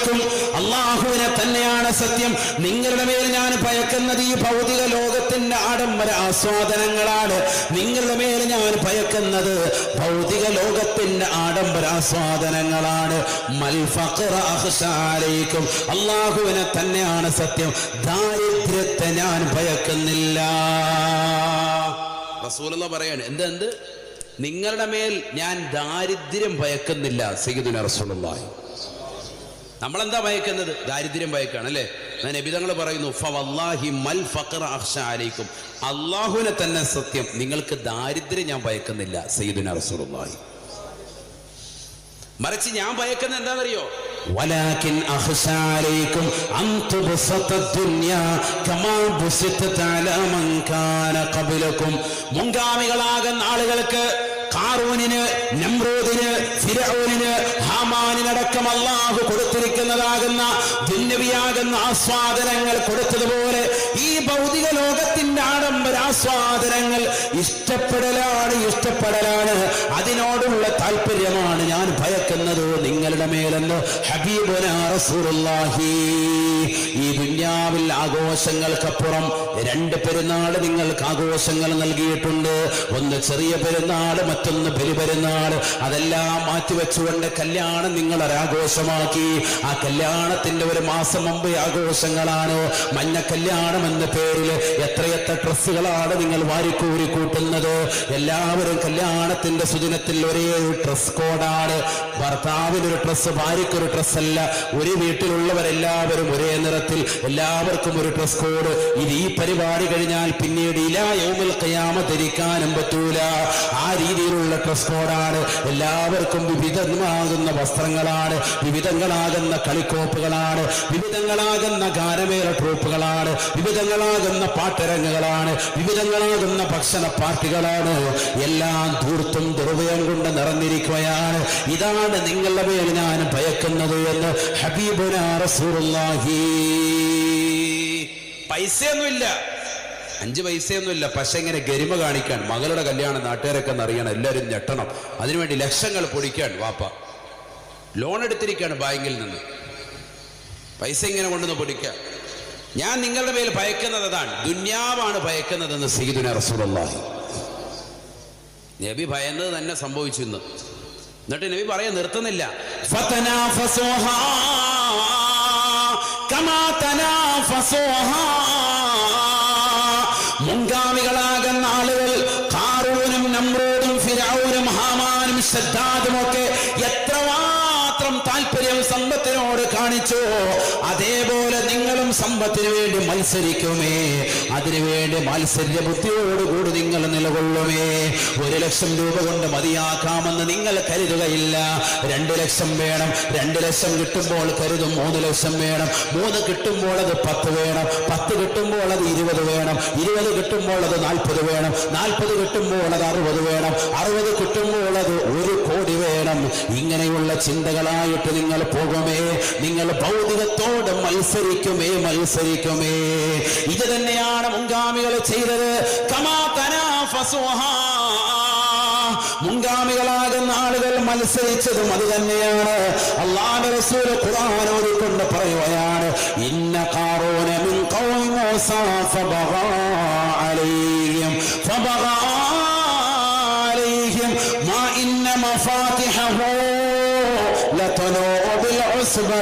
അലൈക്കും അള്ളാഹുവിനെ തന്നെയാണ് സത്യം. നിങ്ങളുടെ മേൽ ഞാൻ ഭയക്കുന്നത് ഈ ഭൗതിക ലോകത്തിന്റെ ആഡംബര ആസ്വാദനങ്ങളാണ്. നിങ്ങളുടെ മേൽ ഞാൻ ഭയക്കുന്നത് ഭൗതിക ലോകത്തിന്റെ ആഡംബര ആസ്വാദനങ്ങളാണ്. അള്ളാഹുവിനെ തന്നെയാണ് സത്യം. ദാരിദ്ര്യത്തെ ഞാൻ ഭയക്കുന്നില്ല. പറയാണ് എന്ത് എന്ത്? നിങ്ങളുടെ മേൽ ഞാൻ ദാരിദ്ര്യം ഭയക്കുന്നില്ല റസൂലുള്ളാഹി. നമ്മളെന്താ ഭയക്കുന്നത് ദാരിദ്ര്യം ഭയക്കാണ് അല്ലേ ഞാൻ നബിതങ്ങൾ പറയുന്നു ഫവല്ലാഹി മൽ ഫഖറ അഖ്ശ അലൈക്കും അള്ളാഹുവിനെ തന്നെ സത്യം നിങ്ങൾക്ക് ദാരിദ്ര്യം ഞാൻ ഭയക്കുന്നില്ല സയ്യിദുന റസൂലുള്ളാഹി മറിച്ച് ഞാൻ ഭയക്കുന്നത് എന്താണെന്നറിയോ ولكن أخشى عليكم أن تبسط الدنيا كما بسطت على من كان قبلكم മുൻഗാമികളാകുന്ന ആളുകൾക്ക് കാറൂനിന് നമ്രൂദിന് ഫിരൂനിന് ഹാമാനിനടക്കം അള്ളാഹു കൊടുത്തിരിക്കുന്നതാകുന്ന ദുന്നവിയാകുന്ന ആസ്വാദനങ്ങൾ കൊടുത്തതുപോലെ ഈ ഭൗതിക ലോകത്തിന്റെ ആഡംബര ആസ്വാദനങ്ങൾ ഇഷ്ടപ്പെടലാണ് ഇഷ്ടപ്പെടലാണ്. അതിനോടുള്ള താല്പര്യമാണ് ഞാൻ ഭയക്കുന്നത്. നിങ്ങളുടെ മേലെന്ന് ഹബീബുന റസൂലുള്ളാഹി. ഈ ദുന്യാവിൽ ആഘോഷങ്ങൾക്കപ്പുറം രണ്ട് പെരുന്നാൾ നിങ്ങൾക്ക് ആഘോഷങ്ങൾ നൽകിയിട്ടുണ്ട്. ഒന്ന് ചെറിയ പെരുന്നാൾ മറ്റൊന്ന് ബലിപെരുന്നാൾ അതെല്ലാം മാറ്റിവെച്ചുകൊണ്ട് കല്യാണം നിങ്ങൾ ഒരാഘോഷമാക്കി ആ കല്യാണത്തിന്റെ ഒരു മാസം മുമ്പ് ആഘോഷങ്ങളാണ്. മഞ്ഞ കല്യാണം എന്ന പേരിൽ എത്രയെത്ര ഡ്രസ്സുകളാണ് നിങ്ങൾ വാരിക്കൂരി കൂട്ടുന്നത്. എല്ലാവരും കല്യാണത്തിന്റെ സുദിനത്തിൽ ഒരേ ഒരു ഡ്രസ് കോഡാണ്. ഭർത്താവിനൊരു ഡ്രസ്സ് ഭാര്യയ്ക്കൊരു ഡ്രസ് അല്ല ഒരു വീട്ടിലുള്ളവരെല്ലാവരും ഒരേ നിറത്തിൽ എല്ലാവർക്കും ഒരു ഡ്രസ് കോഡ്. ഇത് ഈ പരിപാടി കഴിഞ്ഞാൽ പിന്നീട് ഇലാ യോമിൽ കയ്യാമ ധരിക്കാനും പറ്റൂല ആ രീതിയിലുള്ള ഡ്രസ് കോഡാണ് എല്ലാവർക്കും വിവിധമാകുന്ന വസ്ത്രങ്ങളാണ്. വിവിധങ്ങളാകുന്ന കളിക്കോപ്പുകളാണ്. വിവിധങ്ങളാകുന്ന ഗാനമേള ട്രൂപ്പുകളാണ്. വിവിധങ്ങളാകുന്ന പാട്ടരങ്ങുകളാണ്. വിവിധങ്ങളാകുന്ന ഭക്ഷണ പാർട്ടികളാണ്. എല്ലാം ധൂർത്തും ദുർവയം കൊണ്ട് നിറഞ്ഞിരിക്കുകയാണ്. ഇതാണ് നിങ്ങളുടെ മേൽ ഞാൻ ഭയക്കുന്നത് എന്ന് ഹബീബുന റസൂലുള്ളാഹി. പൈസയൊന്നുമില്ല. അഞ്ച് പൈസയൊന്നുമില്ല. പക്ഷെ ഇങ്ങനെ ഗരിമ കാണിക്കാൻ മകളുടെ കല്യാണം നാട്ടുകാരൊക്കെ അറിയണം എല്ലാവരും ഞെട്ടണം. അതിനുവേണ്ടി ലക്ഷങ്ങൾ പൊടിക്കാൻ വാപ്പ. ലോൺ എടുത്തിരിക്കുകയാണ് ബാങ്കിൽ നിന്ന്. പൈസ ഇങ്ങനെ കൊണ്ടുവന്ന് പൊടിക്കുക ഞാൻ നിങ്ങളുടെ മേൽ ഭയക്കുന്നത് അതാണ്. ദുന്യാവാണ് ഭയക്കുന്നതെന്ന് സീദുന റസൂലുള്ളാഹി. നബി ഭയന്നത് തന്നെ സംഭവിച്ചു ഇന്ന്. എന്നിട്ട് നബി പറയാൻ നിർത്തുന്നില്ല. ഫതനാഫസുഹാ കമാ തനാഫസുഹാ. ഹാമാനും ഒക്കെ താല്പര്യം സമ്പത്തിനോട് കാണിച്ചു. അതേപോലെ നിങ്ങളും സമ്പത്തിന് വേണ്ടി മത്സരിക്കുമേ. അതിനുവേണ്ടി മത്സര്യ ബുദ്ധിയോടുകൂടി നിങ്ങൾ നിലകൊള്ളുമേ. ഒരു ലക്ഷം രൂപ കൊണ്ട് മതിയാക്കാമെന്ന് നിങ്ങൾ കരുതുകയില്ല. രണ്ട് ലക്ഷം വേണം രണ്ട് ലക്ഷം കിട്ടുമ്പോൾ കരുതും മൂന്ന് ലക്ഷം വേണം. മൂന്ന് കിട്ടുമ്പോൾ അത് പത്ത് വേണം പത്ത് കിട്ടുമ്പോൾ അത് ഇരുപത് വേണം. ഇരുപത് കിട്ടുമ്പോൾ അത് നാൽപ്പത് വേണം. നാൽപ്പത് കിട്ടുമ്പോൾ അത് അറുപത് വേണം. അറുപത് കിട്ടുമ്പോൾ അത് ഒരു കോടി വേണം. ഇങ്ങനെയുള്ള ചിന്തകളായിട്ട് നിങ്ങൾ പോകുമേ. നിങ്ങൾ ഭൗതികത്തോട് മത്സരിക്കുമേ മത്സരിക്കുമേ. ഇത് തന്നെയാണ് മുൻഗാമികൾ ചെയ്തത്. കമാ തനാഫസുഹാ. മുൻഗാമികളാകുന്ന ആളുകൾ മത്സരിച്ചതും അത് തന്നെയാണ്. അള്ളാഹു റസൂൽ ഓതിക്കൊണ്ട് പറയുകയാണ് ഇന്ന ഖാറൂന മിൻ ഖൗമി മൂസ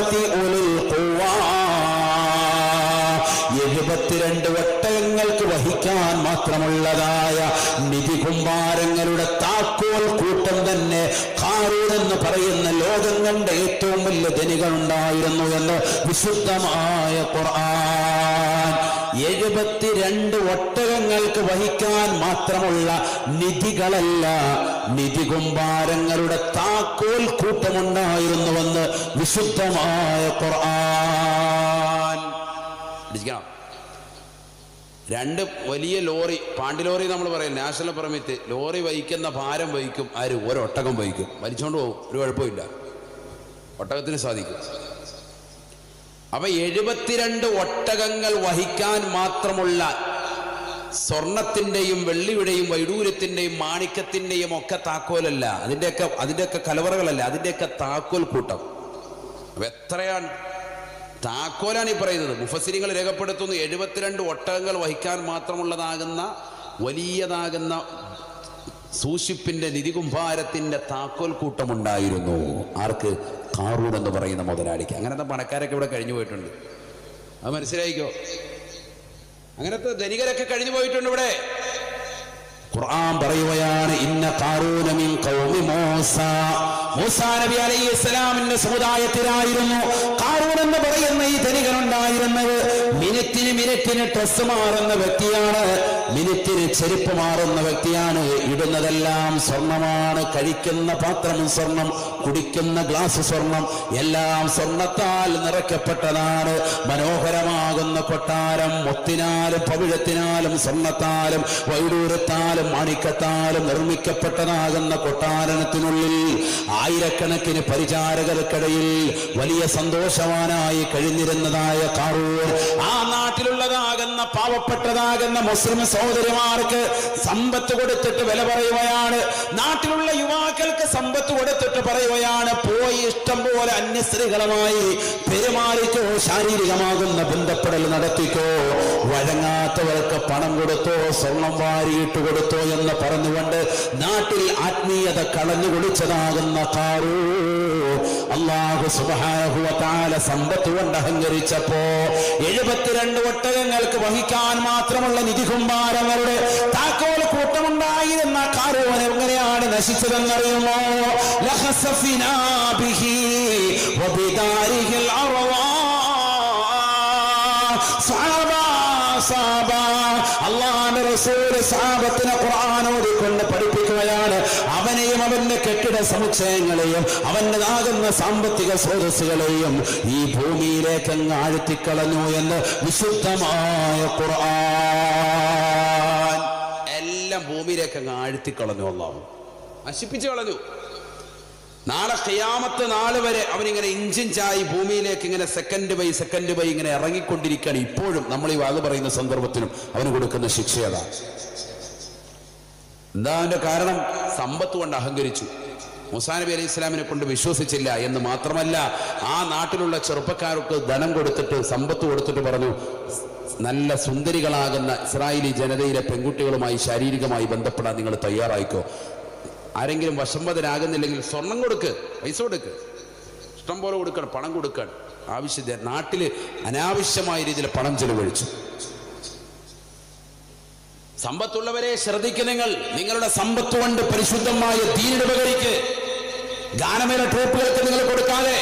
ഉലിൽ ഖുവാ. എഴുപത്തിരണ്ട് ഒട്ടകങ്ങൾക്ക് വഹിക്കാൻ മാത്രമുള്ളതായ നിധി കുമ്പാരങ്ങളുടെ താക്കോൽ കൂട്ടം തന്നെ ഖാറൂൻ എന്ന് പറയുന്ന ലോകം കണ്ട ഏറ്റവും വലിയ ധനികൾ ഉണ്ടായിരുന്നു എന്ന് വിശുദ്ധമായ ഖുർആൻ. എഴുപത്തിരണ്ട് ഒട്ടകങ്ങൾക്ക് വഹിക്കാൻ മാത്രമുള്ള നിധികളല്ല നിധി കുംഭാരങ്ങളുടെ താക്കോൽ കൂട്ടമുണ്ടായിരുന്നുവെന്ന് വിശുദ്ധമായ ഖുർആൻ. രണ്ട് വലിയ ലോറി പാണ്ടി ലോറി നമ്മൾ പറയും നാഷണൽ പെർമിറ്റ്. ലോറി വഹിക്കുന്ന ഭാരം വഹിക്കും ആര്? ഒരു ഒരൊട്ടകം വഹിക്കും. വലിച്ചോണ്ട് പോകും ഒരു കുഴപ്പമില്ല. ഒട്ടകത്തിന് സാധിക്കും. അപ്പൊ എഴുപത്തിരണ്ട് ഒട്ടകങ്ങൾ വഹിക്കാൻ മാത്രമുള്ള സ്വർണത്തിന്റെയും വെള്ളിയുടെയും വൈഡൂര്യത്തിന്റെയും മാണിക്യത്തിന്റെയും ഒക്കെ താക്കോലല്ല. അതിന്റെയൊക്കെ അതിന്റെയൊക്കെ കലവറകളല്ല. അതിന്റെയൊക്കെ താക്കോൽ കൂട്ടം. എത്രയാണ് താക്കോലാണ് ഈ പറയുന്നത്? മുഫസിരിങ്ങൾ രേഖപ്പെടുത്തുന്നു എഴുപത്തിരണ്ട് ഒട്ടകങ്ങൾ വഹിക്കാൻ മാത്രമുള്ളതാകുന്ന വലിയതാകുന്ന സൂഷിപ്പിന്റെ നിധികുംഭാരത്തിന്റെ താക്കോൽ കൂട്ടമുണ്ടായിരുന്നു. ആർക്ക്? കാറൂൺ എന്ന് പറയുന്ന മുതലാളിക്ക്. അങ്ങനത്തെ പണക്കാരൊക്കെ ഇവിടെ കഴിഞ്ഞു പോയിട്ടുണ്ട്. അത് മനസ്സിലായിക്കോ? അങ്ങനത്തെ ധനികരൊക്കെ കഴിഞ്ഞു പോയിട്ടുണ്ട് ഇവിടെ. ഖുർആൻ പറയുകയാണ് ഇന്ന ഖാറൂന മിൻ ഖൗമി മൂസ. മൂസ നബി അലൈഹി സലാമിന്റെ സമുദായത്തിലായിരുന്നു ഖാറൂൻ എന്ന് പറയുന്ന ഈ ധനികൻ ഉണ്ടായിരുന്നത് മിനിറ്റിന് മിനിറ്റിന് ഡ്രസ് മാറുന്ന വ്യക്തിയാണ്. മിനിറ്റിന് ചെരുപ്പ് മാറുന്ന വ്യക്തിയാണ്. ഇടുന്നതെല്ലാം സ്വർണമാണ്. കഴിക്കുന്ന പാത്രം സ്വർണം കുടിക്കുന്ന ഗ്ലാസ് സ്വർണം എല്ലാം സ്വർണത്താൽ നിറയ്ക്കപ്പെട്ടതാണ്. മനോഹരമാകുന്ന കൊട്ടാരം മുത്തിനാലും പവിഴത്തിനാലും സ്വർണത്താലും വൈഡൂരത്താലും മാണിക്കത്താലും നിർമ്മിക്കപ്പെട്ടതാകുന്ന കൊട്ടാരത്തിനുള്ളിൽ ആയിരക്കണക്കിന് പരിചാരകർക്കിടയിൽ വലിയ സന്തോഷവാനായി കഴിഞ്ഞിരുന്നതായ കാറൂർ ആ നാട്ടിലുള്ളതാകുന്ന പാവപ്പെട്ടതാകുന്ന മുസ്ലിം സഹോദരിമാർക്ക് സമ്പത്ത് കൊടുത്തിട്ട് വില പറയുകയാണ്. നാട്ടിലുള്ള യുവാക്കൾക്ക് സമ്പത്ത് കൊടുത്തിട്ട് പറയുകയാണ്. പോയി ഇഷ്ടം പോലെ അന്യ സ്ത്രീകളുമായി പെരുമാറിക്കോ ശാരീരികമാകുന്ന ബന്ധപ്പെടൽ നടത്തിക്കോ വഴങ്ങാത്തവർക്ക് പണം കൊടുത്തോ സ്വർണം വാരിയിട്ട് കൊടുത്തോ എന്ന് പറഞ്ഞുകൊണ്ട് നാട്ടിൽ ആത്മീയത കളഞ്ഞു കുടിച്ചതാകുന്ന കാറൂ അള്ളാഹു സുബാനഹുവത്താല സമ്പത്ത് കൊണ്ട് അഹങ്കരിച്ചപ്പോ എഴുപത്തിരണ്ട് ഒട്ടകങ്ങൾക്ക് വഹിക്കാൻ മാത്രമുള്ള നിധി കുമ്പാരങ്ങളുടെ താക്കോൽ കൂട്ടമുണ്ടായി എന്ന കാരോൻ എങ്ങനെയാണ് നശിച്ചതെന്നറിയുമോ? ലഹസഫിനാ ബിഹി വബിദാരിഹിൽ അവന്റെ സമുച്ചയങ്ങളെയും അവന്റെതാകുന്ന സാമ്പത്തിക സ്രോതസ്സുകളെയും ഈ ഭൂമിയിലേക്ക് അങ്ങ് ആഴ്ത്തിക്കളഞ്ഞു എന്ന് വിശുദ്ധമായ ഖുർആൻ. എല്ലാം ഭൂമിയിലേക്ക് അങ്ങ് ആഴ്ത്തിക്കളഞ്ഞു അള്ളാഹു നശിപ്പിച്ചു കളഞ്ഞു. നാളെ ഖിയാമത്ത് നാൾ വരെ അവനിങ്ങനെ ഇഞ്ചിഞ്ചായി ഭൂമിയിലേക്ക് ഇങ്ങനെ സെക്കൻഡ് ബൈ സെക്കൻഡ് ബൈ ഇങ്ങനെ ഇറങ്ങിക്കൊണ്ടിരിക്കുകയാണ് ഇപ്പോഴും. നമ്മൾ ഈ വാഗ് പറയുന്ന സന്ദർഭത്തിനും അവന് കൊടുക്കുന്ന ശിക്ഷയതാ എന്താ അതിന്റെ കാരണം? സമ്പത്ത് കൊണ്ട് അഹങ്കരിച്ചു. മുസാ നബി അലൈഹി ഇസ്ലാമിനെ കൊണ്ട് വിശ്വസിച്ചില്ല എന്ന് മാത്രമല്ല ആ നാട്ടിലുള്ള ചെറുപ്പക്കാർക്ക് ധനം കൊടുത്തിട്ട് സമ്പത്ത് കൊടുത്തിട്ട് പറഞ്ഞു നല്ല സുന്ദരികളാകുന്ന ഇസ്രായേലി ജനതയിലെ പെൺകുട്ടികളുമായി ശാരീരികമായി ബന്ധപ്പെടാൻ നിങ്ങൾ തയ്യാറായിക്കോ? ആരെങ്കിലും വശംവദനാകുന്നില്ലെങ്കിൽ സ്വർണം കൊടുക്ക് പൈസ കൊടുക്ക്. ഇഷ്ടം പോലെ കൊടുക്കണം പണം കൊടുക്കണം. ആവശ്യത്തെ നാട്ടിൽ അനാവശ്യമായ രീതിയിൽ പണം ചെലവഴിച്ചു. സമ്പത്തുള്ളവരെ ശ്രദ്ധിക്കുക നിങ്ങൾ. നിങ്ങളുടെ സമ്പത്ത് കൊണ്ട് പരിശുദ്ധമായ ദീനിന് ഉപകരിക്ക് ഗാനമേള ട്രൂപ്പുകൾക്ക് നിങ്ങൾ കൊടുക്കാതെ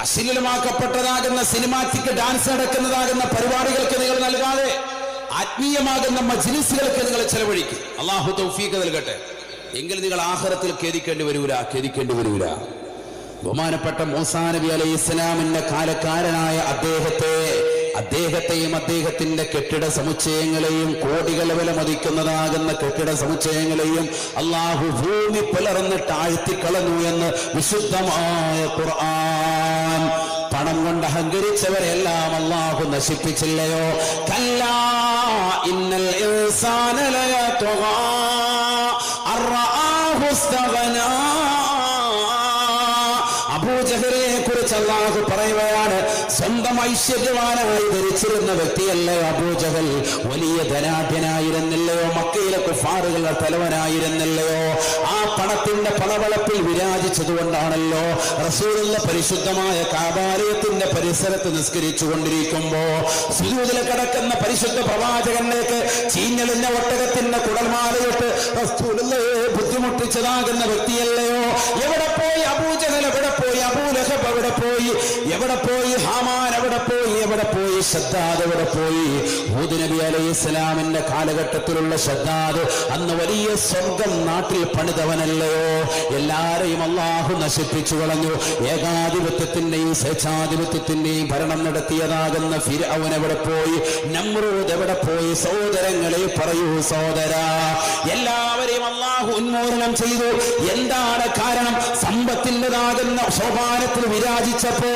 അശ്ലീലമാക്കപ്പെട്ടതാകുന്ന സിനിമാറ്റിക് ഡാൻസ് നടക്കുന്നതാകുന്ന പരിപാടികൾക്ക് നിങ്ങൾ നൽകാതെ ആത്മീയമാകുന്ന മജ്ലിസുകൾക്ക് നിങ്ങൾ ചെലവഴിക്കും. അള്ളാഹു തൗഫീഖ് നൽകട്ടെ. എങ്കിൽ നിങ്ങൾ ആഹാരത്തിൽ ഖേദിക്കേണ്ടി വരൂല ഖേദിക്കേണ്ടി വരൂല ബഹുമാനപ്പെട്ട മൂസാ നബി അലൈഹി ഇസ്ലാമിന്റെ കാലക്കാരനായ അദ്ദേഹത്തെ അദ്ദേഹത്തെയും അദ്ദേഹത്തിന്റെ കെട്ടിട സമുച്ചയങ്ങളെയും കോടികൾ വില മതിക്കുന്നതാകുന്ന കെട്ടിട സമുച്ചയങ്ങളെയും അള്ളാഹു ഭൂമി പുലർന്ന് ആഴ്ത്തിക്കളഞ്ഞു എന്ന് വിശുദ്ധമായ ഖുർആൻ. പണം കൊണ്ട് അഹങ്കരിച്ചവരെല്ലാം അള്ളാഹു നശിപ്പിച്ചില്ലയോ? കല്ലാ ഇന്നൽ ഇൻസാന ലയത്വഗാ ഐശ്വര്യവാനായി ധരിച്ചിരുന്ന വ്യക്തിയല്ലേ അബൂജഹൽ വലിയ ധനാഢ്യനായിരുന്നില്ലയോ? മക്കയിലെ കുഫാറുകളുടെ തലവനായിരുന്നില്ലയോ? ആ പണത്തിന്റെ പണവളപ്പിൽ വിരാജിച്ചതുകൊണ്ടാണല്ലോ റസൂലിന്റെ പരിശുദ്ധമായ കാബാലയത്തിന്റെ പരിസരത്ത് നിസ്കരിച്ചു കൊണ്ടിരിക്കുമ്പോ സുരൂതിൽ കിടക്കുന്ന പരിശുദ്ധ പ്രവാചകനിലേക്ക് ചീഞ്ഞളിഞ്ഞ ഒട്ടകത്തിന്റെ കുടൽമാലയിട്ട് റസൂലുള്ളയെ ബുദ്ധിമുട്ടിച്ചതാകുന്ന വ്യക്തിയല്ലയോ? എവിടെ പോയി അബൂജഹൽ എവിടെ പോയി അബൂലഹബ് അവിടെ പോയി? എവിടെ പോയി? ഹാമാൻ എവിടെ പോയി? എവിടെ പോയി? ശ്രദ്ധാദ് എവിടെ പോയി? ഹൂദ് നബി അലൈഹി കാലഘട്ടത്തിലുള്ള ശ്രദ്ധാദ് അന്ന് വലിയ സ്വർഗം നാട്ടിൽ പണിതവനല്ലയോ? എല്ലാരെയും അള്ളാഹു നശിപ്പിച്ചു കളഞ്ഞു. ഏകാധിപത്യത്തിന്റെയും സ്വേച്ഛാധിപത്യത്തിന്റെയും ഭരണം നടത്തിയതാകുന്ന ഫിർഔൻ എവിടെ പോയി? നമ്രൂദ് എവിടെ പോയി? സഹോദരങ്ങളെ പറയൂ സഹോദര. എല്ലാവരെയും അള്ളാഹു ഉന്മൂലനം ചെയ്തു. എന്താണ് കാരണം? സമ്പത്തിന്റെതാകുന്ന സോപാനത്തിൽ വിരാജിച്ചപ്പോ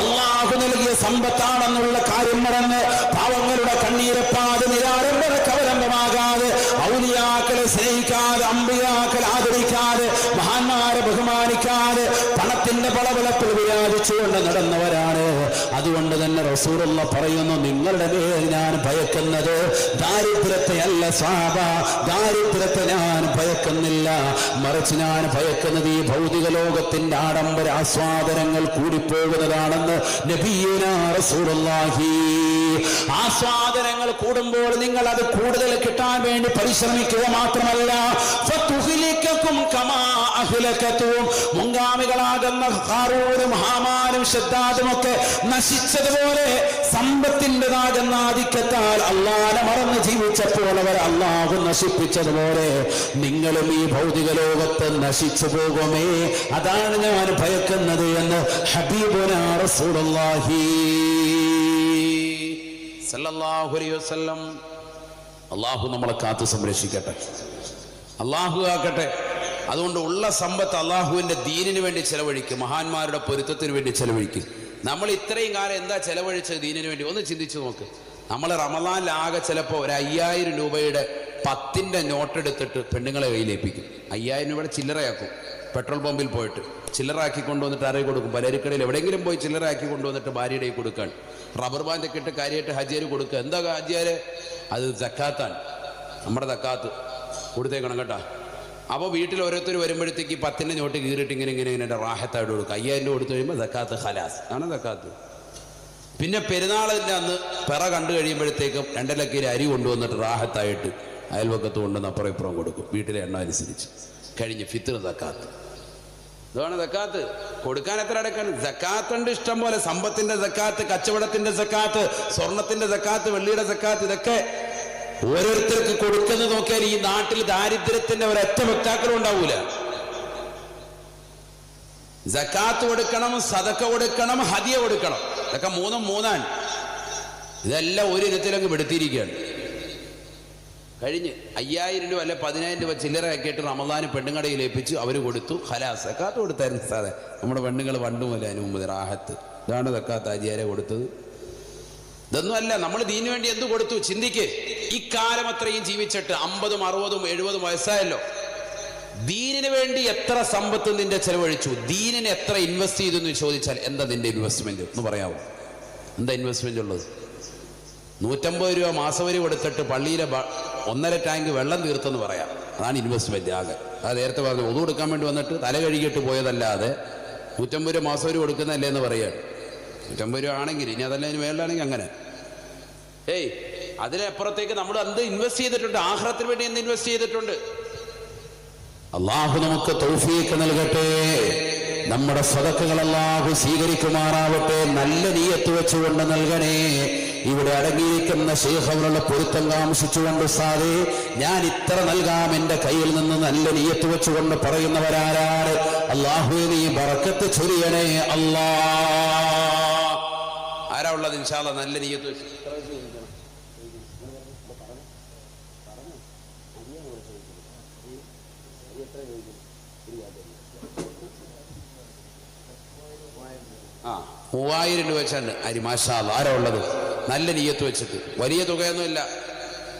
അള്ളാഹു നൽകിയ സമ്പത്താണെന്നുള്ള കാര്യം മറന്ന് പാവങ്ങളുടെ കണ്ണീരപ്പാതെ നിരാരംഭരക്ക് കവലംബമാകാതെ ഔലിയാക്കളെ സ്നേഹിക്കാതെ അമ്പിയാക്കളെ ആദരിക്കാതെ മഹാന്മാരെ ബഹുമാനിക്കാതെ പണത്തിന്റെ പളവളപ്പിൽ വിരാജിച്ചുകൊണ്ട് നടന്നവർ അതുകൊണ്ട് തന്നെ റസൂറുള്ള പറയുന്നു നിങ്ങളുടെ മേൽ ഞാൻ ഭയക്കുന്നത് ദാരിദ്ര്യത്തെ അല്ല സ്വാഭ ദാരിദ്ര്യത്തെ ഞാൻ ഭയക്കുന്നില്ല. മറിച്ച് ഞാൻ ഭയക്കുന്നത് ഈ ഭൗതിക ലോകത്തിന്റെ ആഡംബര ആസ്വാദനങ്ങൾ കൂടിപ്പോകുന്നതാണെന്ന് നബീനാഹി ആസ്വാദനങ്ങൾ കൂടുമ്പോൾ നിങ്ങൾ അത് കൂടുതൽ കിട്ടാൻ വേണ്ടി പരിശ്രമിക്കുക മാത്രമല്ല അഹ്ലകതും മുൻഗാമികളാകുന്ന ഹാറൂനും ഹാമാനും ഒക്കെ നശിച്ചതുപോലെ സമ്പത്തിന്റെതാകുന്ന ആധിക്യത്താൽ അള്ളാനെ മറന്ന് ജീവിച്ചപ്പോൾ അവർ അള്ളാഹു നശിപ്പിച്ചതുപോലെ നിങ്ങളും ഈ ഭൗതിക ലോകത്ത് നശിച്ചു പോകുമേ. അതാണ് ഞാൻ ഭയക്കുന്നത് എന്ന് ഹബീബുന റസൂലുള്ളാഹി അലൈഹി വസല്ലം. അള്ളാഹു നമ്മളെ കാത്തു സംരക്ഷിക്കട്ടെ. അള്ളാഹു ആക്കട്ടെ അതുകൊണ്ട് ഉള്ള സമ്പത്ത് അള്ളാഹുവിന്റെ ദീനിന് വേണ്ടി ചെലവഴിക്കും മഹാന്മാരുടെ പൊരുത്തത്തിന് വേണ്ടി ചെലവഴിക്കും. നമ്മൾ ഇത്രയും കാലം എന്താ ചെലവഴിച്ചത് ദീനിന് വേണ്ടി? ഒന്ന് ചിന്തിച്ചു നോക്ക്. നമ്മൾ റമദാനിലാകെ ചിലപ്പോൾ ഒരു അയ്യായിരം രൂപയുടെ പത്തിന്റെ നോട്ടെടുത്തിട്ട് പെണ്ണുങ്ങളെ കയ്യിലേൽപ്പിക്കും അയ്യായിരം രൂപയുടെ ചില്ലറയാക്കും. പെട്രോൾ പമ്പിൽ പോയിട്ട് ചില്ലറാക്കി കൊണ്ടുവന്നിട്ട് അറിയി കൊടുക്കും. പലരിക്കടയിൽ എവിടെയെങ്കിലും പോയി ചില്ലറാക്കി കൊണ്ടുവന്നിട്ട് ഭാര്യയുടെ കൊടുക്കാൻ റബ്ബർ ബാൻഡൊക്കെ ഇട്ട് കാര്യമായിട്ട് ഹജിയാർ കൊടുക്കുക. എന്താ ഹജിയാര് അത് തക്കാത്താൻ നമ്മുടെ തക്കാത്ത് കൊടുത്തേക്കണം കേട്ടോ. അപ്പോൾ വീട്ടിൽ ഓരോരുത്തർ വരുമ്പോഴത്തേക്ക് പത്തിന്റെ നോട്ട് കീറിയിട്ട് ഇങ്ങനെ ഇങ്ങനെ ഇങ്ങനെ റാഹത്തായിട്ട് കൊടുക്കുക അയ്യായിരം രൂപ കൊടുത്തു കഴിയുമ്പോൾ ദക്കാത്ത് ഹലാസ് ആണ് ദക്കാത്ത് പിന്നെ പെരുന്നാളിന്റെ അന്ന് പിറ കണ്ടു കഴിയുമ്പോഴത്തേക്കും രണ്ടരക്കിരി അരി കൊണ്ടുവന്നിട്ട് റാഹത്തായിട്ട് അയൽവക്കത്ത് കൊണ്ടുവന്ന് അപ്പുറം ഇപ്പുറം കൊടുക്കും. വീട്ടിലെ എണ്ണ അനുസരിച്ച്. കഴിഞ്ഞ് ഫിത്തർ ദക്കാത്ത് ഇതാണ് സക്കാത്ത്. കൊടുക്കാൻ എത്ര അടക്കാണ്? സക്കാത്തുണ്ട് ഇഷ്ടം പോലെ. സമ്പത്തിന്റെ സക്കാത്ത് കച്ചവടത്തിന്റെ സക്കാത്ത് സ്വർണത്തിന്റെ സക്കാത്ത് വെള്ളിയുടെ സക്കാത്ത് ഇതൊക്കെ ഓരോരുത്തർക്ക് കൊടുക്കുന്നത് നോക്കിയാൽ ഈ നാട്ടിൽ ദാരിദ്ര്യത്തിന്റെ ഒരൊറ്റ വക്താക്കളും ഉണ്ടാവൂല. ജക്കാത്ത് കൊടുക്കണം സതക്ക കൊടുക്കണം ഹതിയ കൊടുക്കണം. ഇതൊക്കെ മൂന്നും മൂന്നാണ്. ഇതെല്ലാം ഒരു ഇനത്തിലങ്ങ് പെടുത്തിയിരിക്കുകയാണ്. കഴിഞ്ഞ് അയ്യായിരം രൂപ അല്ലെ പതിനായിരം രൂപ ചില്ലറ ആക്കിയിട്ട് റമദാന് പെണ്ണുങ്ങടയിൽ ഏൽപ്പിച്ചു അവർ കൊടുത്തു. ഹലാസ് സക്കാത്ത് കൊടുത്തായിരുന്നു സാറേ. നമ്മുടെ പെണ്ണുങ്ങൾ വണ്ടുമല്ല അതിന് മുമ്പ് റാഹത്ത്. ഇതാണ് സക്കാത്ത് അജിയാരെ കൊടുത്തത്. ഇതൊന്നുമല്ല നമ്മൾ ദീനു വേണ്ടി എന്ത് കൊടുത്തു? ചിന്തിക്ക്. ഇക്കാലം അത്രയും ജീവിച്ചിട്ട് അമ്പതും അറുപതും എഴുപതും വയസ്സായല്ലോ. ദീനിന് വേണ്ടി എത്ര സമ്പത്ത് നിന്റെ ചെലവഴിച്ചു? ദീനിന് എത്ര ഇൻവെസ്റ്റ് ചെയ്തു എന്ന് ചോദിച്ചാൽ എന്താ നിന്റെ ഇൻവെസ്റ്റ്മെന്റ് എന്ന് പറയാമോ എന്താ ഇൻവെസ്റ്റ്മെന്റ് ഉള്ളത്? നൂറ്റമ്പത് രൂപ മാസവരി കൊടുത്തിട്ട് പള്ളിയിലെ ഒന്നര ടാങ്ക് വെള്ളം തീർത്തെന്ന് പറയാം. അതാണ് ഇൻവെസ്റ്റ്മെന്റ് ആകെ. അത് നേരത്തെ പറഞ്ഞു ഒതു കൊടുക്കാൻ വേണ്ടി വന്നിട്ട് തല കഴുകിയിട്ട് പോയതല്ലാതെ നൂറ്റമ്പത് രൂപ മാസവരി കൊടുക്കുന്നതല്ലേ എന്ന് പറയാണ് നൂറ്റമ്പത് രൂപ ആണെങ്കിൽ ഇനി അതല്ല ഇനി മേളിലാണെങ്കിൽ അങ്ങനെ. ഏയ് അതിനപ്പുറത്തേക്ക് നമ്മൾ എന്ത് ഇൻവെസ്റ്റ് ചെയ്തിട്ടുണ്ട്? ആഹ്റത്തിന് വേണ്ടി എന്ത് ഇൻവെസ്റ്റ് ചെയ്തിട്ടുണ്ട്? അള്ളാഹു നമുക്ക് തൗഫീക്ക് നൽകട്ടെ. നമ്മുടെ സദക്കുകൾ സ്വീകരിക്കുമാറാവട്ടെ. നല്ല നീയത്ത് വെച്ചുകൊണ്ട് നൽകണേ. ഇവിടെ അടങ്ങിയിരിക്കുന്ന ശേഖവരുടെ പൊരുത്തം കാംക്ഷിച്ചുകൊണ്ട് സാറേ ഞാൻ ഇത്ര നൽകാം എന്റെ കയ്യിൽ നിന്ന് നല്ല നീയത്ത് വെച്ചുകൊണ്ട് പറയുന്നവരാരാണ്. അള്ളാഹു നീ ബറക്കത്ത് ചൊരിയണേ അല്ലാ ഉള്ളത് ഇൻഷാല്ല നല്ല നീയത്ത് വെച്ച്. ആ മൂവായിരം രൂപ വെച്ചാണ് അരി മാഷാ ആരാ ഉള്ളത്? നല്ല നീയത്ത് വെച്ചിട്ട്. വലിയ തുകയൊന്നുമില്ല.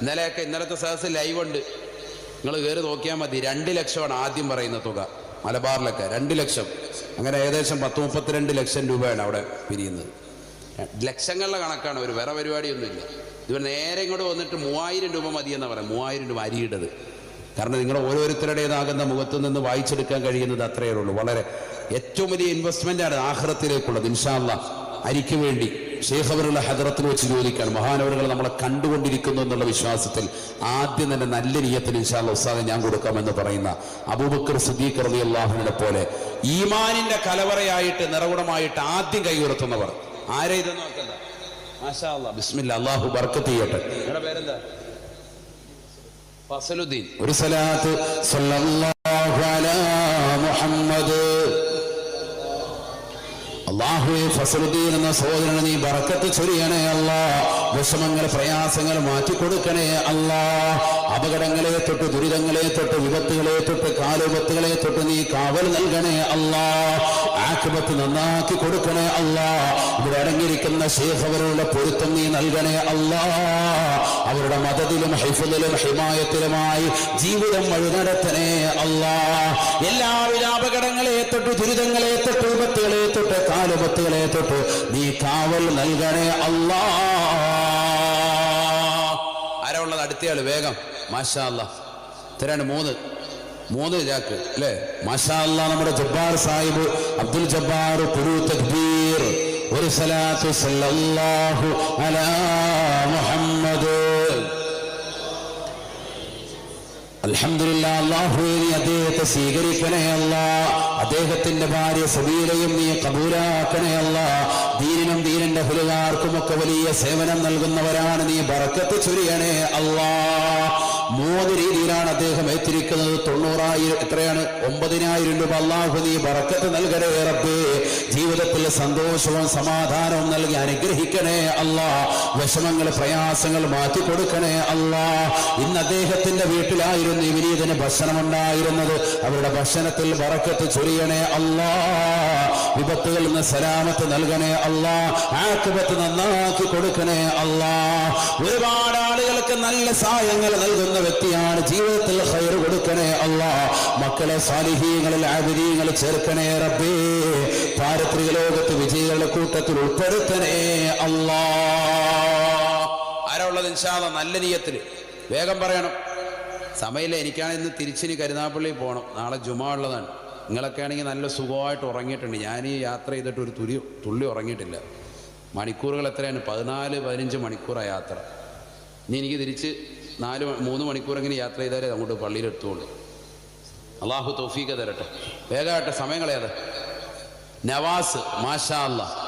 ഇന്നലെയൊക്കെ ഇന്നലത്തെ സദസ് ഉണ്ട് നിങ്ങൾ കയറി നോക്കിയാൽ മതി. രണ്ട് ലക്ഷമാണ് ആദ്യം പറയുന്ന തുക. മലബാറിലൊക്കെ രണ്ട് ലക്ഷം. അങ്ങനെ ഏകദേശം പത്ത് മുപ്പത്തിരണ്ട് ലക്ഷം രൂപയാണ് അവിടെ പിരിയുന്നത്. ലക്ഷങ്ങളുടെ കണക്കാണ് ഒരു വേറെ പരിപാടിയൊന്നുമില്ല. ഇവർ നേരെ ഇങ്ങോട്ട് വന്നിട്ട് മൂവായിരം രൂപ മതിയെന്ന് പറയാം മൂവായിരം രൂപ അരിയിടത്. കാരണം നിങ്ങൾ ഓരോരുത്തരുടേതാകുന്ന മുഖത്തു നിന്ന് വായിച്ചെടുക്കാൻ കഴിയുന്നത് അത്രയേ ഉള്ളൂ. വളരെ ഏറ്റവും വലിയ ഇൻവെസ്റ്റ്മെന്റ് ആണ് ആഹ്റത്തിലേക്കുള്ളത് ഇൻഷാല്ല അരിക്ക് വേണ്ടി ഷേഖബറുള്ള ഹദറത്തിൽ വെച്ച് ചോദിക്കുകയാണ് മഹാനവരുകൾ നമ്മളെ കണ്ടുകൊണ്ടിരിക്കുന്നു എന്നുള്ള വിശ്വാസത്തിൽ ആദ്യം തന്നെ നല്ല രീതിയത്തിൽ ഇൻഷാല്ല ഉസ്താദെ ഞാൻ കൊടുക്കാമെന്ന് പറയുന്ന അബൂബക്കർ സുദ്ദീഖ് റബി അള്ളാഹുവിനെ പോലെ ഈമാനിന്റെ കലവറയായിട്ട് നിറകുടമായിട്ട് ആദ്യം കൈയുയർത്തുന്നവർ. ആരെ ഇതെന്ന് നോക്കണ്ട മാഷാ അല്ലാ ബിസ്മില്ല അള്ളാഹു ബർക്കത്ത് ചെയ്യട്ടെ. പേരെന്താ? ഫസലുദ്ദീൻ. ഒരു സലാത്ത് സല്ലല്ലാഹു അലാ മുഹമ്മദ്. അള്ളാഹുവെ ഫസലുദ്ദീൻ എന്ന സഹോദരനെ നീ ബറക്കത്ത് ചൊരിയണേ അല്ല വിഷമങ്ങൾ പ്രയാസങ്ങൾ മാറ്റിക്കൊടുക്കണേ അല്ല അപകടങ്ങളെ തൊട്ട് ദുരിതങ്ങളെ തൊട്ട് വിപത്തുകളെ തൊട്ട് കാലുപത്തുകളെ തൊട്ട് നീ കാവൽ നൽകണേ അല്ല ആക്കുപത്ത് നന്നാക്കി കൊടുക്കണേ അല്ല ഇവിടെ അടങ്ങിയിരിക്കുന്ന ശേഖവരുടെ പൊരുത്തം നീ നൽകണേ അല്ല അവരുടെ മതത്തിലും ഹൈഫലിലും ഹിമായത്തിലുമായി ജീവിതം വഴിനടത്തണേ അല്ലാ എല്ലാവിധ അപകടങ്ങളെ തൊട്ട് ദുരിതങ്ങളെ തൊട്ട് വിപത്തുകളെ തൊട്ട് കാലുപത്ത് വിപത്തുകളെ തൊട്ട് നീ കാവൽ നൽകണേ അല്ലാ. ആരാ അടുത്തയാൾ വേഗം. മാഷാ അല്ലാ മൂന്ന്. മൂന്ന് ജാക്ക് അല്ലേ? മാഷാ അല്ലാ നമ്മുടെ ജബ്ബാർ സാഹിബ് അബ്ദുൽ ജബ്ബാർ പുരു തക്ബീർ. ഒരു സലാത്തു സല്ലല്ലാഹു അലാ മുഹമ്മദ് അൽഹംദുലില്ല അള്ളാഹുവേ നീ അദ്ദേഹത്തെ സ്വീകരിക്കണയല്ല അദ്ദേഹത്തിന്റെ ഭാര്യ സബീലയും നീ കബൂലാക്കണേ അല്ല. ദീനിനും ദീനിന്റെ ഹുലുകാർക്കുമൊക്കെ വലിയ സേവനം നൽകുന്നവരാണ് നീ ബറക്കത്ത് ചൊരിയണേ അല്ലാ. മൂന്ന് രീതിയിലാണ് അദ്ദേഹം എത്തിരിക്കുന്നത് തൊണ്ണൂറായിരം എത്രയാണ്? ഒമ്പതിനായിരം രൂപ അള്ളാഹു നീ ബറക്കത്ത് നൽകണേ റബ്ബേ. ജീവിതത്തിൽ സന്തോഷവും സമാധാനവും നൽകി അനുഗ്രഹിക്കണേ അല്ലാ. വിഷമങ്ങൾ പ്രയാസങ്ങൾ മാറ്റി കൊടുക്കണേ അല്ലാ. ഇന്ന് അദ്ദേഹത്തിന്റെ വീട്ടിലായിരുന്നു വിനീതന് ഭക്ഷണം ഉണ്ടായിരുന്നത് അവരുടെ ഭക്ഷണത്തിൽ വറക്കത്ത് ചൊരിയണേ അല്ലാ. വിപത്തുകളിൽ നിന്ന് സലാമത്ത് നൽകണേ അല്ലാ. ആക്കുപത്ത് നന്നാക്കി കൊടുക്കണേ അല്ലാ. ഒരുപാട് ആളുകൾക്ക് നല്ല സഹായങ്ങൾ നൽകുന്ന വ്യക്തിയാണ് ജീവിതത്തിൽ ഹൈർ കൊടുക്കണേ അല്ലാ. മക്കളെ സാലിഹീങ്ങളിൽ ആവിരീങ്ങൾ ചേർക്കണേ റബ്ബേ. പാരത്രിക ലോകത്ത് വിജയികളുടെ കൂട്ടത്തിൽ ഉൾപ്പെടുത്തണേ അല്ലാ. ആരാ ഉള്ളത് നല്ല നീയത്തിൽ വേഗം പറയണം. സമയമില്ല എനിക്കാണ് ഇന്ന് തിരിച്ചിനി കരുനാപ്പള്ളി പോകണം നാളെ ജുമാ ഉള്ളതാണ്. നിങ്ങളൊക്കെ ആണെങ്കിൽ നല്ല സുഖമായിട്ട് ഉറങ്ങിയിട്ടുണ്ട്. ഞാൻ ഈ യാത്ര ചെയ്തിട്ട് ഒരു തുരി തുള്ളി ഉറങ്ങിയിട്ടില്ല. മണിക്കൂറുകൾ എത്രയാണ്? പതിനാല് പതിനഞ്ച് മണിക്കൂറാണ് യാത്ര. ഇനി എനിക്ക് തിരിച്ച് നാല് മൂന്ന് മണിക്കൂറെങ്കിലും യാത്ര ചെയ്താലേ അങ്ങോട്ട് പള്ളിയിൽ എത്തുള്ളൂ. അള്ളാഹു തൗഫീഖ തരട്ടെ. വേഗമായിട്ട് സമയം നവാസ് മാഷാ അല്ലാ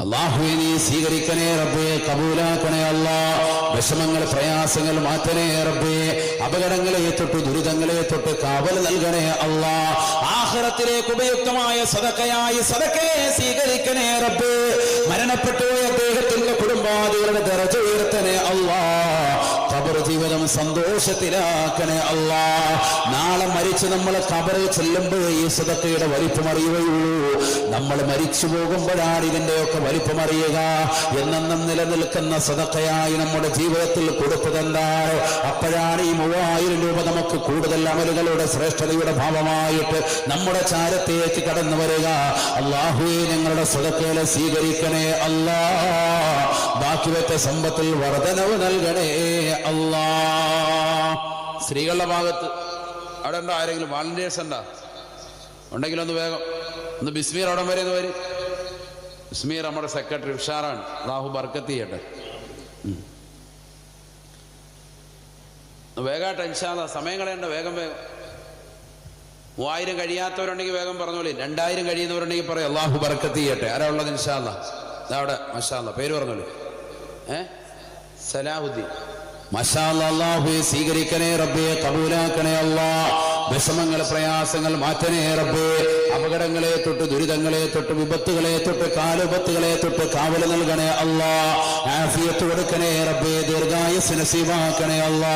അള്ളാഹുവെ നീ സ്വീകരിക്കണേ റബ്ബേ കബൂലാക്കണേ അല്ലാ വിഷമങ്ങൾ പ്രയാസങ്ങൾ മാറ്റണേ റബ്ബേ. അപകടങ്ങളെ തൊട്ട് ദുരിതങ്ങളെ തൊട്ട് കാവൽ നൽകണേ അല്ലാ ആഹ്റത്തിലേക്ക് ഉപയുക്തമായ സദക്കയായി സദക്കയെ സ്വീകരിക്കണേ റബ്ബേ. മരണപ്പെട്ടുപോയ അദ്ദേഹത്തിന്റെ കുടുംബാദികളുടെ ദറജ ഉയർത്തണേ അല്ലാ ഖബർ ജീവിതം സന്തോഷത്തിലാക്കണേ അല്ലാ നാളെ മരിച്ച് നമ്മൾ കബറിൽ ചെല്ലുമ്പോൾ ഈ സദക്കയുടെ വലിപ്പം അറിയുകയുള്ളൂ നമ്മൾ മരിച്ചു പോകുമ്പോഴാണ് ഇതിന്റെയൊക്കെ വലിപ്പം അറിയുക എന്നെന്നും നിലനിൽക്കുന്ന സദക്കയായി നമ്മുടെ ജീവിതത്തിൽ കൊടുത്തതെന്താണ് അപ്പോഴാണ് ഈ മൂവായിരം രൂപ നമുക്ക് കൂടുതൽ അമലുകളുടെ ശ്രേഷ്ഠതയുടെ ഭാവമായിട്ട് നമ്മുടെ ചാരത്തേക്ക് കടന്നു വരിക. അള്ളാഹുവെ ഞങ്ങളുടെ സദക്കയിലെ സ്വീകരിക്കണേ അല്ലാ. ബാക്കി വെച്ച സമ്പത്തിൽ വർധനവ് നൽകണേ അല്ലാ. സ്ത്രീകളുടെ ഭാഗത്ത് അവിടെ ഉണ്ടോ? ആരെങ്കിലും വാളണ്ടിയേഴ്സ് ഉണ്ടോ? ഉണ്ടെങ്കിലൊന്ന് വേഗം ഒന്ന് ബിസ്മീർ അവിടെ വരെ ഒന്ന് വരും. ബിസ്മീർ നമ്മുടെ സെക്രട്ടറി ഉഷാറാണ്. ലാഹു ബർക്കത്ത് ചെയ്യട്ടെ. വേഗമായിട്ട് ഇൻഷാല്ല സമയം കളയണ്ട വേഗം വേഗം. മൂവായിരം കഴിയാത്തവരുണ്ടെങ്കിൽ വേഗം പറഞ്ഞോളി. രണ്ടായിരം കഴിയുന്നവരുണ്ടെങ്കിൽ പറയും അള്ളാഹു ബർക്കത്ത് ചെയ്യട്ടെ. ആരാ ഉള്ളത് ഇൻഷാല്ല അവിടെ മഷാല്ല പേര് പറഞ്ഞോളി. ഏ? സലാഹുദ്ദീൻ. മഷാല്ല സ്വീകരിക്കണേ റബ്ബേ കബൂലാക്കണേ അള്ളാ വിഷമങ്ങൾ പ്രയാസങ്ങൾ മാറ്റണേ റബ്ബേ. അപകടങ്ങളെ തൊട്ട് ദുരിതങ്ങളെ തൊട്ട് വിപത്തുകളെ തൊട്ട് കാലുപത്തുകളെ തൊട്ട് കാവൽ നൽകണേ അല്ലാ. ആഫിയത്ത് കൊടുക്കണേ റബ്ബേ ദീർഘായുസ് നസീബാക്കണേ അള്ളാ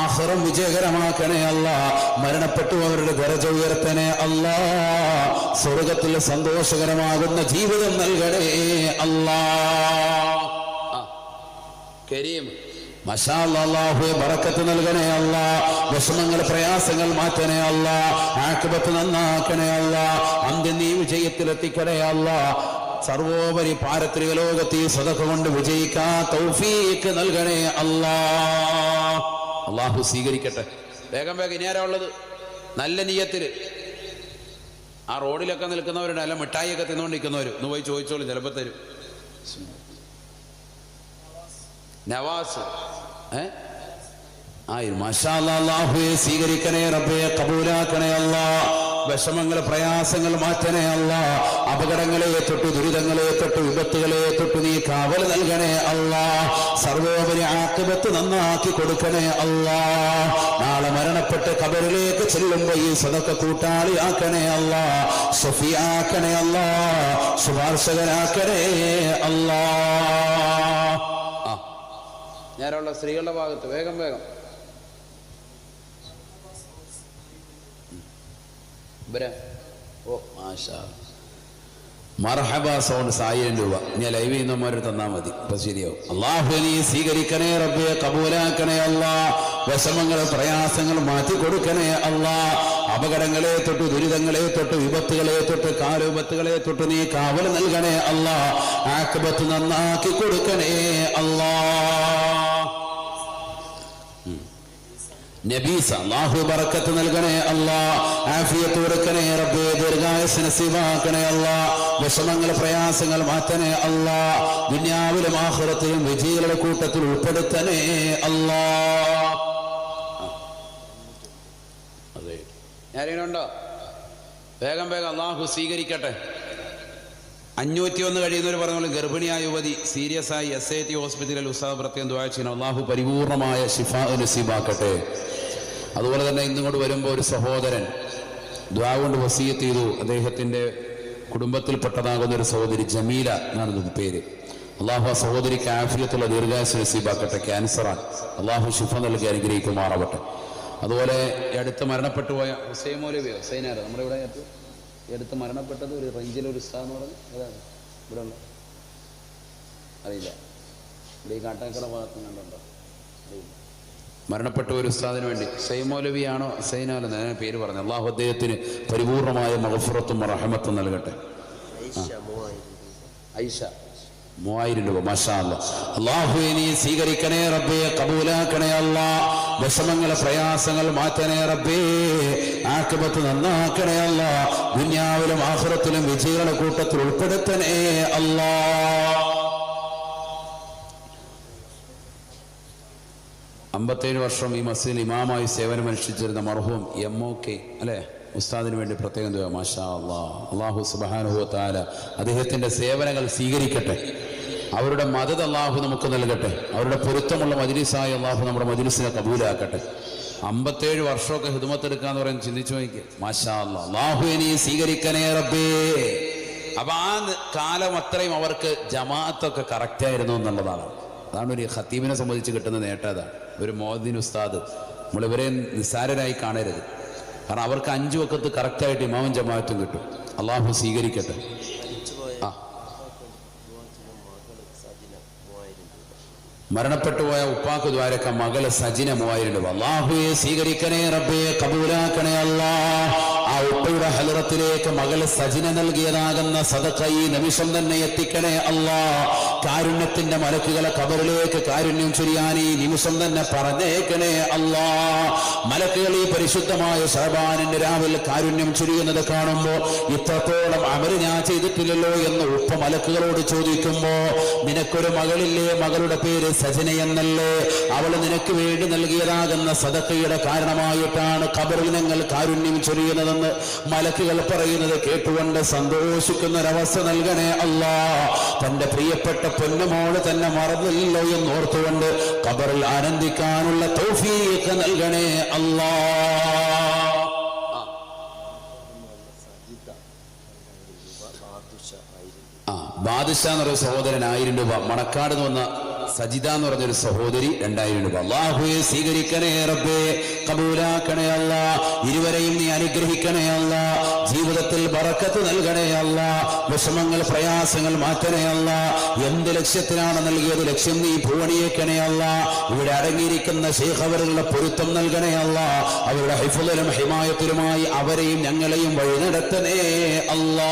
ആഹ്റം വിജയകരമാക്കണേ അള്ളാ മരണപ്പെട്ടു അവരുടെ ദരജ ഉയർത്തണേ അല്ലാ. സ്വർഗത്തിൽ സന്തോഷകരമാകുന്ന ജീവിതം നൽകണേ ആ കരീം. മഷാല്ലാഹുവെ നൽകണേ അല്ല വിഷമങ്ങൾ പ്രയാസങ്ങൾ മാറ്റണേ അല്ല ആക്കുപത്ത് നന്നാക്കണേ അല്ല അന്ത്യം നീ വിജയത്തിലെത്തിക്കണേ അല്ല. സർവോപരി പാരത്രിക ലോകത്തെ ഈ സദക കൊണ്ട് വിജയിക്കാ തൗഫീക്ക് നൽകണേ അല്ലാ. അള്ളാഹു സ്വീകരിക്കട്ടെ. വേഗം വേഗം ഇനി ആരാ ഉള്ളത്? നല്ല നീയത്തിൽ. ആ റോഡിലൊക്കെ നിൽക്കുന്നവരുടെ അല്ല മിഠായിയൊക്കെ തിന്നുകൊണ്ടിരിക്കുന്നവർ ഒന്ന് പോയി ചോദിച്ചോളൂ ചിലപ്പോൾ തരും. നവാസ്. ഏ? സ്വീകരിക്കണേ റബ്ബെ കബൂലാക്കണേ അല്ല. വിഷമങ്ങൾ പ്രയാസങ്ങൾ മാറ്റണേ അല്ല. അപകടങ്ങളെ തൊട്ട് ദുരിതങ്ങളെ തൊട്ട് വിപത്തുകളെ തൊട്ട് നീ കാവൽ നൽകണേ അല്ല. സർവോപരി ആക്കിപത്ത് നന്നാക്കി കൊടുക്കണേ അല്ല. നാളെ മരണപ്പെട്ട് കബറിലേക്ക് ചെല്ലുമ്പോ ഈ സദക്ക കൂട്ടാളിയാക്കണേ അല്ല. ഷഫിയാക്കണേ അല്ല. ശുപാർശകനാക്കണേ അല്ലാ. ഞാനുള്ള സ്ത്രീകളുടെ ഭാഗത്ത്. വേഗം വേഗം. ഇവരെ ഓ മാഷാ. മർഹബ സൗണ്ട് ആയിരം രൂപ. ഞാൻ ലൈവ് ചെയ്യുന്നവന്മാർ തന്നാൽ മതി. അപ്പൊ ശരിയാവും. അള്ളാഹു നീ സ്വീകരിക്കണേ റബ്ബെ കബൂലാക്കണേ അല്ലാ. വിഷമങ്ങൾ പ്രയാസങ്ങൾ മാറ്റി കൊടുക്കണേ അല്ലാ. അപകടങ്ങളെ തൊട്ട് ദുരിതങ്ങളെ തൊട്ട് വിപത്തുകളെ തൊട്ട് കാലുപത്തുകളെ തൊട്ട് നീ കാവൽ നൽകണേ അല്ലാ. ആക്ബത്ത് നന്നാക്കി കൊടുക്കണേ അല്ലാ. നബീസ അള്ളാഹു ബറക്കത്ത് നൽകണേ അല്ലാ ആഫിയത്ത് കൊടുക്കണേ റബ്ബേ ദീർഘായുസ് നസീബാക്കണേ അല്ലാ വിഷമങ്ങൾ പ്രയാസങ്ങൾ മാറ്റണേ അല്ലാ ദുനിയാവിലും ആഹുറത്തിലും വിജയികളുടെ കൂട്ടത്തിൽ ഉൾപ്പെടുത്തണേ അല്ലാ. അതെ. ഞാനിങ്ങനെയുണ്ടോ വേഗം വേഗം അള്ളാഹു സ്വീകരിക്കട്ടെ. അഞ്ഞൂറ്റി ഒന്ന് കഴിയുന്നവർ പറഞ്ഞ പോലെ ഗർഭിണിയായ യുവതി സീരിയസ് ആയി എസ് ഐ ടി ഹോസ്പിറ്റലിൽ ഉത്സാഹ പ്രത്യേകം ദ്വാഴ്ച അള്ളാഹു പരിപൂർണമായ ഷിഫ നസീബാക്കട്ടെ. അതുപോലെ തന്നെ ഇന്നിങ്ങോട്ട് വരുമ്പോൾ ഒരു സഹോദരൻ ദ്വാ കൊണ്ട് വസീയത്ത് ചെയ്തു. അദ്ദേഹത്തിന്റെ കുടുംബത്തിൽപ്പെട്ടതാകുന്ന ഒരു സഹോദരി ജമീല എന്നാണ് പേര്. അള്ളാഹു ആ സഹോദരിക്ക് ആഫിയത്തുള്ള ദീർഘായുസ് നസീബാക്കട്ടെ ക്യാൻസറാണ്. അള്ളാഹു ഷിഫ നൽകി അനുഗ്രഹിക്കുമാറാവട്ടെ. അതുപോലെ അടുത്ത് മരണപ്പെട്ടു പോയ ഹുസൈൻ മൗലവിയോ ഹുസൈനാരോ നമ്മുടെ ഇവിടെ അടുത്ത് ഈ മരണപ്പെട്ടത് ഒരു റേഞ്ചിലെ ഒരു ഉസ്താന്ന് പറഞ്ഞു ഏതാണ് ഇവിടെ ഉള്ള. അറിയില്ല. ഇവിടെ ഈ കാട്ടാക്കട ഭാഗത്ത് കണ്ടുണ്ടോ? അറിയില്ല. മരണപ്പെട്ട ഒരു ഉസ്താദിന് വേണ്ടി. സൈമോലവിയാണോ സൈനാലെന്ന് ഞാൻ പേര് പറഞ്ഞു അള്ളാഹു അദ്ദേഹത്തിന് പരിപൂർണമായ മഹഫുറത്തും റഹമത്തും നൽകട്ടെ. ഐഷ. മൂവായിരം രൂപ മാഷാ അല്ലാ അള്ളാഹു നീ സ്വീകരിക്കണേ റബ്ബേ കബൂലാക്കണേ അല്ലാ. വിഷമങ്ങൾ പ്രയാസങ്ങൾ മാറ്റണേ റബ്ബേ. ആക്കബത്ത് നന്നാക്കണേ അല്ല. ദുന്യാവിലും ആഹുറത്തിലും വിജയികളുടെ കൂട്ടത്തിൽ ഉൾപ്പെടുത്തണേ അല്ലാ. അമ്പത്തേഴ് വർഷം ഈ മസ്ജിദിൽ ഇമാമായി സേവനമനുഷ്ഠിച്ചിരുന്ന മർഹൂം എം ഒ കെ അല്ലേ? ഉസ്താദിന് വേണ്ടി പ്രത്യേകം ദുവാ മാഷാ അള്ളാഹ് അള്ളാഹു സുബാനുഹു അദ്ദേഹത്തിന്റെ സേവനങ്ങൾ സ്വീകരിക്കട്ടെ. അവരുടെ മദത് അള്ളാഹു നമുക്ക് നൽകട്ടെ. അവരുടെ പൊരുത്തമുള്ള മജിലിസായി അള്ളാഹു നമ്മുടെ മജിലിസിനെ കബൂലാക്കട്ടെ. അമ്പത്തേഴ് വർഷമൊക്കെ ഹിദമത്തെടുക്കാന്ന് പറയുന്നത് ചിന്തിച്ചു നോക്കി മാഷാ അല്ലാ അള്ളാഹു ഇനി സ്വീകരിക്കണേ റബ്ബേ. അപ്പൊ ആ കാലം അത്രയും അവർക്ക് ജമാഅത്തൊക്കെ കറക്റ്റ് ആയിരുന്നു എന്നുള്ളതാണ്. അതാണ് ഒരു ഖത്തീബിനെ സംബന്ധിച്ച് കിട്ടുന്ന നേട്ടം അതാണ്. ഒരു മോദിൻ ഉസ്താദ്. നമ്മളിവരെ നിസ്സാരരായി കാണരുത്. കാരണം അവർക്ക് അഞ്ചു വക്കത്ത് കറക്റ്റായിട്ട് ഇമാവും ജമാഅത്തും കിട്ടും. അള്ളാഹു സ്വീകരിക്കട്ടെ. ആ. മരണപ്പെട്ടു പോയ ഉപ്പാക്ക് ദ്വാരക്ക മകൾ സജിന മൂവായിരം രൂപ. അള്ളാഹുയെ സ്വീകരിക്കണേ റബ്ബേ കബൂലാക്കണേ അല്ലാ. ആ ഉപ്പയുടെ ഹലറത്തിലേക്ക് മകൾ സജിന നൽകിയതാകുന്ന സദക്ക ഈ നിമിഷം തന്നെ എത്തിക്കണേ അല്ലാ. കാരുണ്യത്തിന്റെ മലക്കുകളെ കബറിലേക്ക് കാരുണ്യം ചൊരിയാൻ ഈ നിമിഷം തന്നെ പറഞ്ഞേക്കണേ അല്ലാ. മലക്കുകൾ ഈ പരിശുദ്ധമായ സഹബാനിന്റെ രാവിൽ കാരുണ്യം ചൊരിയുന്നത് കാണുമ്പോ ഇത്രത്തോളം അമര് ഞാൻ ചെയ്തിട്ടില്ലല്ലോ എന്ന് ഉപ്പ മലക്കുകളോട് ചോദിക്കുമ്പോ നിനക്കൊരു മകളില്ലേ? മകളുടെ പേര് സജന എന്നല്ലേ? അവൾ നിനക്ക് വേണ്ടി നൽകിയതാകുന്ന സദക്കയുടെ കാരണമായിട്ടാണ് കബറിൽ ഞങ്ങൾ കാരുണ്യം ചൊരിയുന്നതെന്ന് മലക്കുകൾ പറയുന്നത് കേട്ടുകൊണ്ട് സന്തോഷിക്കുന്ന ഒരവസ്ഥ നൽകണേ അല്ലാ. തന്റെ പ്രിയപ്പെട്ട പൊന്നുമോൾ തന്നെ മറന്നില്ലല്ലോ എന്ന് ഓർത്തുകൊണ്ട് ഖബറിൽ ആനന്ദിക്കാനുള്ള തൗഫീഖ് നൽകണേ അല്ലാ. ബാദുഷ എന്നൊരു സഹോദരൻ ആയിരം രൂപ. മണക്കാട് എന്ന് വന്ന സജിത എന്ന് പറഞ്ഞൊരു സഹോദരി രണ്ടായിരം രൂപ. അള്ളാഹുയെ സ്വീകരിക്കണേ റബ്ബേ കബൂലാക്കണേ അല്ല ഇരുവരെയും നീ അനുഗ്രഹിക്കണേ അല്ല ജീവിതത്തിൽ ബറക്കത്ത് നൽകണേ അല്ല വിഷമങ്ങൾ പ്രയാസങ്ങൾ മാറ്റണേ അല്ല എന്ത് ലക്ഷ്യത്തിനാണ് നൽകിയത് ലക്ഷ്യം നീ പൂവണിയേക്കണേ അല്ല ഇവിടെ അടങ്ങിയിരിക്കുന്ന ശേഖ് അവരുടെ പൊരുത്തം നൽകണേ അല്ല അവരുടെ ഹൈഫുലരും ഹിമായത്തിലുമായി അവരെയും ഞങ്ങളെയും വഴി നടത്തണേ അല്ലാ.